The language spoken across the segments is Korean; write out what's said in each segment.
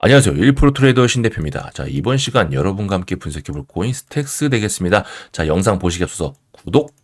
안녕하세요. 1프로 트레이더 신대표입니다. 자, 이번 시간 여러분과 함께 분석해볼 코인 스택스 되겠습니다. 자, 영상 보시기 앞서서 구독,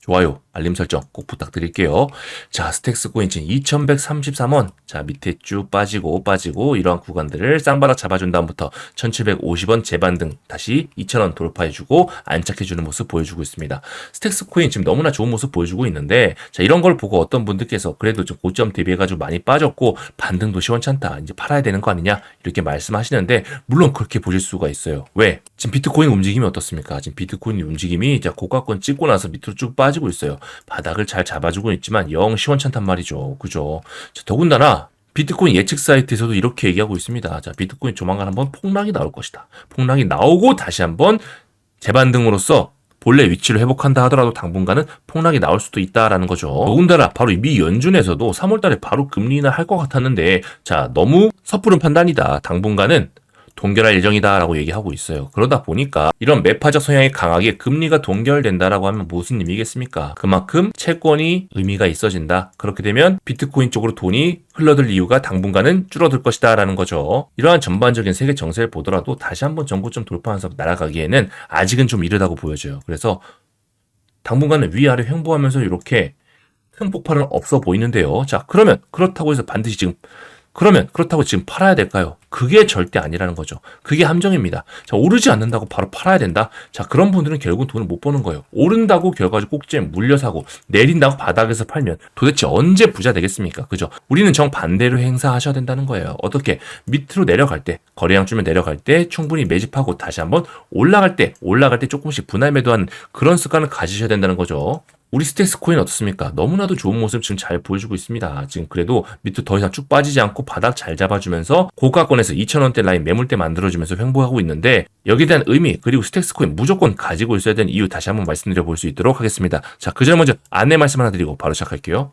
좋아요, 알림 설정 꼭 부탁드릴게요. 자, 스택스 코인 진 2133원. 자, 밑에 쭉 빠지고 빠지고 이러한 구간들을 쌍바닥 잡아준 다음부터 1750원 재반등 다시 2000원 돌파해주고 안착해주는 모습 보여주고 있습니다. 스택스 코인 지금 너무나 좋은 모습 보여주고 있는데 자, 이런 걸 보고 어떤 분들께서 그래도 좀 고점 대비해가지고 많이 빠졌고 반등도 시원찮다. 이제 팔아야 되는 거 아니냐? 이렇게 말씀하시는데 물론 그렇게 보실 수가 있어요. 왜? 지금 비트코인 움직임이 어떻습니까? 지금 비트코인 움직임이 자, 고가권 찍고 나서 밑으로 쭉 빠지고 있어요. 바닥을 잘 잡아주고 있지만 영 시원찮단 말이죠. 그죠? 자, 더군다나 비트코인 예측 사이트에서도 이렇게 얘기하고 있습니다. 자, 비트코인 조만간 한번 폭락이 나올 것이다. 폭락이 나오고 다시 한번 재반등으로서 본래 위치를 회복한다 하더라도 당분간은 폭락이 나올 수도 있다라는 거죠. 더군다나 바로 미 연준에서도 3월달에 바로 금리 인하 할 것 같았는데 자 너무 섣부른 판단이다. 당분간은 동결할 예정이다라고 얘기하고 있어요. 그러다 보니까 이런 매파적 성향이 강하게 금리가 동결된다라고 하면 무슨 의미겠습니까? 그만큼 채권이 의미가 있어진다. 그렇게 되면 비트코인 쪽으로 돈이 흘러들 이유가 당분간은 줄어들 것이다라는 거죠. 이러한 전반적인 세계 정세를 보더라도 다시 한번 전고점 돌파하면서 날아가기에는 아직은 좀 이르다고 보여져요. 그래서 당분간은 위아래 횡보하면서 이렇게 큰 폭발은 없어 보이는데요. 자, 그러면 그렇다고 해서 반드시 지금 그러면 그렇다고 지금 팔아야 될까요? 그게 절대 아니라는 거죠. 그게 함정입니다. 자, 오르지 않는다고 바로 팔아야 된다? 자, 그런 분들은 결국 돈을 못 버는 거예요. 오른다고 결과적으로 꼭지에 물려 사고, 내린다고 바닥에서 팔면 도대체 언제 부자 되겠습니까? 그죠? 우리는 정반대로 행사하셔야 된다는 거예요. 어떻게? 밑으로 내려갈 때, 거래량 주면 내려갈 때 충분히 매집하고 다시 한번 올라갈 때, 올라갈 때 조금씩 분할 매도하는 그런 습관을 가지셔야 된다는 거죠. 우리 스택스 코인 어떻습니까? 너무나도 좋은 모습 지금 잘 보여주고 있습니다. 지금 그래도 밑으로 더 이상 쭉 빠지지 않고 바닥 잘 잡아주면서 고가권에서 2,000원대 라인 매물대 만들어주면서 횡보하고 있는데 여기에 대한 의미 그리고 스택스 코인 무조건 가지고 있어야 되는 이유 다시 한번 말씀드려 볼 수 있도록 하겠습니다. 자, 그 전에 먼저 안내 말씀 하나 드리고 바로 시작할게요.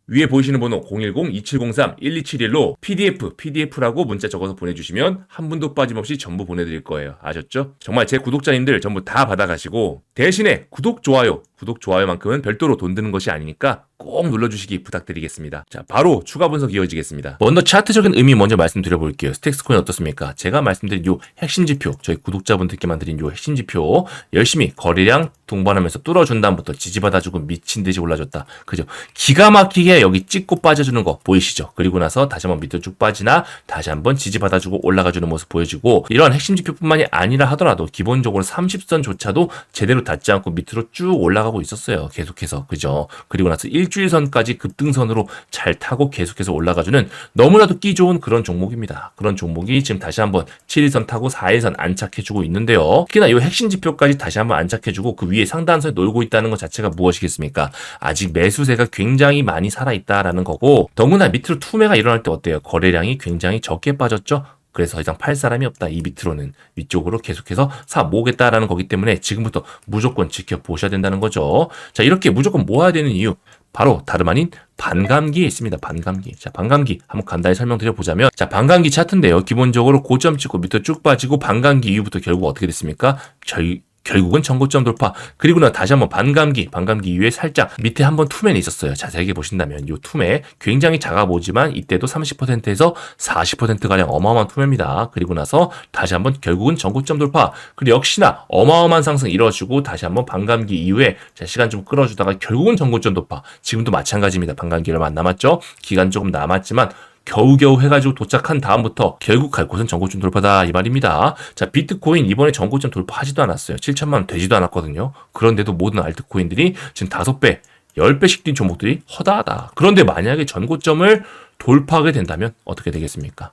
위에 보이시는 번호 010-2703-1271로 PDF, PDF라고 문자 적어서 보내주시면 한 분도 빠짐없이 전부 보내드릴 거예요. 아셨죠? 정말 제 구독자님들 전부 다 받아가시고 대신에 구독, 좋아요, 구독, 좋아요만큼은 별도로 돈 드는 것이 아니니까 꼭 눌러주시기 부탁드리겠습니다. 자, 바로 추가 분석 이어지겠습니다. 먼저 차트적인 의미 먼저 말씀드려 볼게요. 스택스 코인 어떻습니까? 제가 말씀드린 요 핵심 지표, 저희 구독자분들께만 드린 요 핵심 지표 열심히 거래량 동반하면서 뚫어준 다음부터 지지받아주고 미친 듯이 올라줬다. 그죠? 기가 막히게 여기 찍고 빠져주는 거 보이시죠? 그리고 나서 다시 한번 밑으로 쭉 빠지나 다시 한번 지지받아주고 올라가주는 모습 보여지고 이런 핵심 지표뿐만이 아니라 하더라도 기본적으로 30선조차도 제대로 닿지 않고 밑으로 쭉 올라가고 있었어요. 계속해서. 그죠? 그리고 나서 일주일 선까지 급등선으로 잘 타고 계속해서 올라가주는 너무나도 끼 좋은 그런 종목입니다. 그런 종목이 지금 다시 한번 7일선 타고 4일선 안착해주고 있는데요. 특히나 이 핵심 지표까지 다시 한번 안착해주고 그 위에 상단선에 놀고 있다는 것 자체가 무엇이겠습니까? 아직 매수세가 굉장히 많이 살아있다라는 거고 더구나 밑으로 투매가 일어날 때 어때요? 거래량이 굉장히 적게 빠졌죠? 그래서 더 이상 팔 사람이 없다. 이 밑으로는 위쪽으로 계속해서 사 모으겠다라는 거기 때문에 지금부터 무조건 지켜보셔야 된다는 거죠. 자, 이렇게 무조건 모아야 되는 이유. 바로 다름 아닌 반감기에 있습니다. 반감기. 자, 반감기 한번 간단히 설명드려 보자면 자, 반감기 차트인데요. 기본적으로 고점 찍고 밑으로 쭉 빠지고 반감기 이후부터 결국 어떻게 됐습니까? 저희 결국은 전고점 돌파. 그리고 나 다시 한번 반감기, 반감기 이후에 살짝 밑에 한번 투맨이 있었어요. 자세하게 보신다면 이 투맨 굉장히 작아 보지만 이때도 30%에서 40%가량 어마어마한 투매입니다. 그리고 나서 다시 한번 결국은 전고점 돌파. 그리고 역시나 어마어마한 상승 이뤄지고 다시 한번 반감기 이후에 자, 시간 좀 끌어주다가 결국은 전고점 돌파. 지금도 마찬가지입니다. 반감기 얼마 안 남았죠? 기간 조금 남았지만 겨우겨우 해가지고 도착한 다음부터 결국 갈 곳은 전고점 돌파다 이 말입니다. 자 비트코인 이번에 전고점 돌파하지도 않았어요. 7천만 원 되지도 않았거든요. 그런데도 모든 알트코인들이 지금 다섯 배 10배씩 뛴 종목들이 허다하다. 그런데 만약에 전고점을 돌파하게 된다면 어떻게 되겠습니까?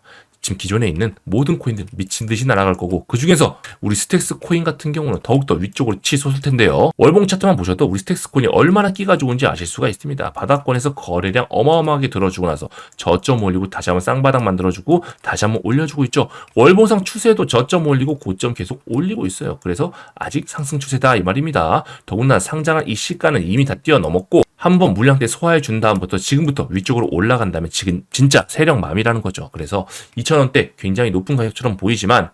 지금 기존에 있는 모든 코인들 미친 듯이 날아갈 거고 그 중에서 우리 스택스 코인 같은 경우는 더욱더 위쪽으로 치솟을 텐데요. 월봉 차트만 보셔도 우리 스택스 코인이 얼마나 끼가 좋은지 아실 수가 있습니다. 바닥권에서 거래량 어마어마하게 들어주고 나서 저점 올리고 다시 한번 쌍바닥 만들어주고 다시 한번 올려주고 있죠. 월봉상 추세도 저점 올리고 고점 계속 올리고 있어요. 그래서 아직 상승 추세다 이 말입니다. 더군다나 상장한 이 시가는 이미 다 뛰어넘었고 한번 물량 때 소화해 준 다음부터 지금부터 위쪽으로 올라간 다음에 지금 진짜 세력맘이라는 거죠. 그래서 2,000원대 굉장히 높은 가격처럼 보이지만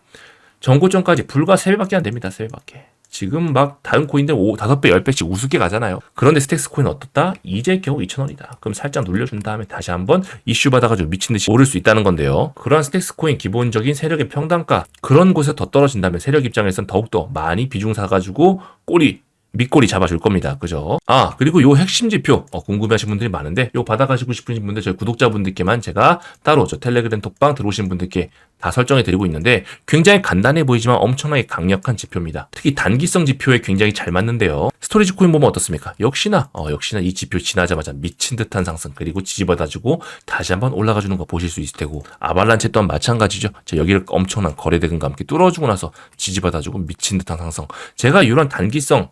전고점까지 불과 3배밖에 안 됩니다. 3배밖에. 지금 막 다른 코인들 5, 5배, 10배씩 우습게 가잖아요. 그런데 스택스 코인 어떻다? 이제 겨우 2,000원이다. 그럼 살짝 눌려준 다음에 다시 한번 이슈 받아가지고 미친 듯이 오를 수 있다는 건데요. 그러한 스택스 코인 기본적인 세력의 평단가 그런 곳에 더 떨어진다면 세력 입장에선 더욱더 많이 비중 사가지고 꼬리 밑꼬리 잡아줄 겁니다. 그죠? 아, 그리고 요 핵심 지표, 어, 궁금해하신 분들이 많은데, 요 받아가시고 싶으신 분들, 저희 구독자분들께만 제가 따로 저 텔레그램 톡방 들어오신 분들께 다 설정해 드리고 있는데, 굉장히 간단해 보이지만 엄청나게 강력한 지표입니다. 특히 단기성 지표에 굉장히 잘 맞는데요. 스토리지 코인 보면 어떻습니까? 역시나, 어, 역시나 이 지표 지나자마자 미친 듯한 상승, 그리고 지지받아주고 다시 한번 올라가 주는 거 보실 수 있을 테고, 아발란체 또한 마찬가지죠. 자, 여기를 엄청난 거래대금과 함께 뚫어주고 나서 지지받아주고 미친 듯한 상승. 제가 이런 단기성,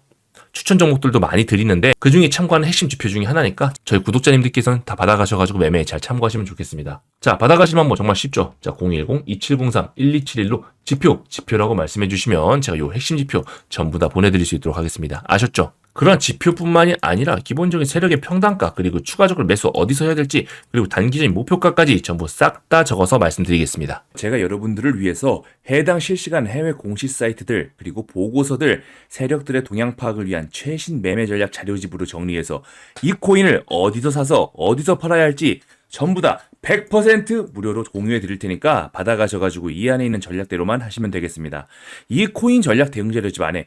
추천 종목들도 많이 드리는데 그 중에 참고하는 핵심 지표 중에 하나니까 저희 구독자님들께서는 다 받아가셔가지고 매매에 잘 참고하시면 좋겠습니다. 자 받아가시면 뭐 정말 쉽죠. 자 010-2703-1271로 지표 지표라고 말씀해 주시면 제가 요 핵심 지표 전부 다 보내드릴 수 있도록 하겠습니다. 아셨죠? 그런 지표뿐만이 아니라 기본적인 세력의 평단가 그리고 추가적으로 매수 어디서 해야 될지 그리고 단기적인 목표가까지 전부 싹 다 적어서 말씀드리겠습니다. 제가 여러분들을 위해서 해당 실시간 해외 공시 사이트들 그리고 보고서들 세력들의 동향 파악을 위한 최신 매매 전략 자료집으로 정리해서 이 코인을 어디서 사서 어디서 팔아야 할지 전부 다 100% 무료로 공유해 드릴 테니까 받아가셔가지고 이 안에 있는 전략대로만 하시면 되겠습니다. 이 코인 전략 대응 자료집 안에